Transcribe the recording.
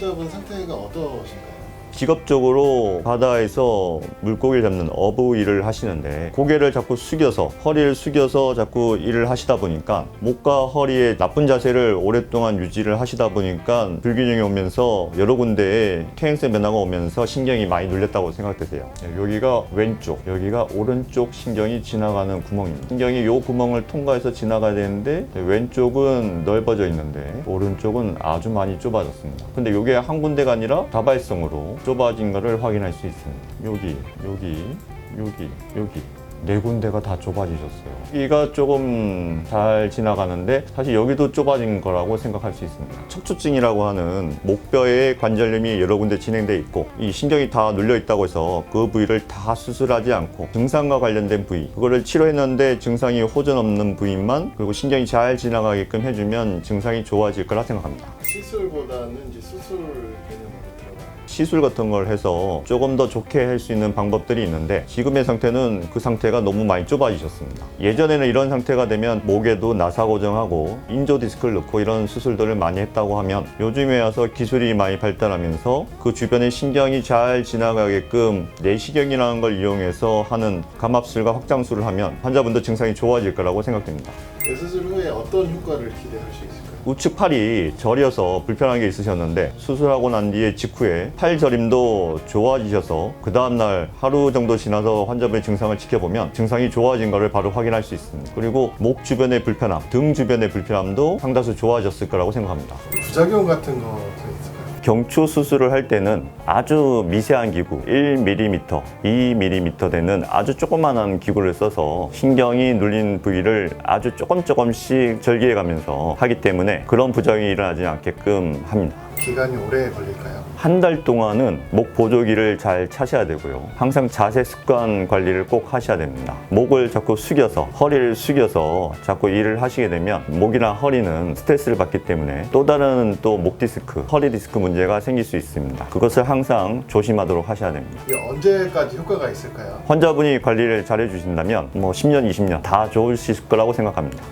환자분 상태가 어떠신가요? 직업적으로 바다에서 물고기를 잡는 어부 일을 하시는데 고개를 자꾸 숙여서 허리를 숙여서 자꾸 일을 하시다 보니까 목과 허리의 나쁜 자세를 오랫동안 유지를 하시다 보니까 불균형이 오면서 여러 군데에 퇴행성 변화가 오면서 신경이 많이 눌렸다고 생각되세요. 네, 여기가 왼쪽, 여기가 오른쪽 신경이 지나가는 구멍입니다. 신경이 이 구멍을 통과해서 지나가야 되는데 네, 왼쪽은 넓어져 있는데 오른쪽은 아주 많이 좁아졌습니다. 근데 이게 한 군데가 아니라 다발성으로 좁아진 것을 확인할 수 있습니다. 여기, 여기, 여기, 여기. 네 군데가 다 좁아지셨어요. 여기가 조금 잘 지나가는데 사실 여기도 좁아진 거라고 생각할 수 있습니다. 척추증이라고 하는 목뼈의 관절염이 여러 군데 진행돼 있고 이 신경이 다 눌려 있다고 해서 그 부위를 다 수술하지 않고 증상과 관련된 부위 그거를 치료했는데 증상이 호전 없는 부위만 그리고 신경이 잘 지나가게끔 해주면 증상이 좋아질 거라 생각합니다. 시술보다는 이제 수술 개념으로 들어가요. 시술 같은 걸 해서 조금 더 좋게 할 수 있는 방법들이 있는데 지금의 상태는 그 상태 가 너무 많이 좁아지셨습니다. 예전에는 이런 상태가 되면 목에도 나사 고정하고 인조 디스크를 넣고 이런 수술들을 많이 했다고 하면 요즘에 와서 기술이 많이 발달하면서 그 주변에 신경이 잘 지나가게끔 내시경이라는 걸 이용해서 하는 감압술과 확장술을 하면 환자분들 증상이 좋아질 거라고 생각됩니다. 대수술 후에 어떤 효과를 기대할 수 있을까요? 우측 팔이 저려서 불편한 게 있으셨는데 수술하고 난 뒤에 직후에 팔 저림도 좋아지셔서 그 다음날 하루 정도 지나서 환자분의 증상을 지켜보면 증상이 좋아진 것을 바로 확인할 수 있습니다. 그리고 목 주변의 불편함, 등 주변의 불편함도 상다수 좋아졌을 거라고 생각합니다. 부작용 같은 거? 경추 수술을 할 때는 아주 미세한 기구 1mm, 2mm 되는 아주 조그만한 기구를 써서 신경이 눌린 부위를 아주 조금 조금씩 절개해 가면서 하기 때문에 그런 부작용이 일어나지 않게끔 합니다. 기간이 오래 걸릴까요? 한 달 동안은 목 보조기를 잘 차셔야 되고요. 항상 자세 습관 관리를 꼭 하셔야 됩니다. 목을 자꾸 숙여서 허리를 숙여서 자꾸 일을 하시게 되면 목이나 허리는 스트레스를 받기 때문에 또 다른 또 목 디스크, 허리 디스크 문제 가 생길 수 있습니다. 그것을 항상 조심하도록 하셔야 됩니다. 이게 언제까지 효과가 있을까요? 환자분이 관리를 잘 해주신다면 뭐 10년, 20년 다 좋을 수 있을 거라고 생각합니다.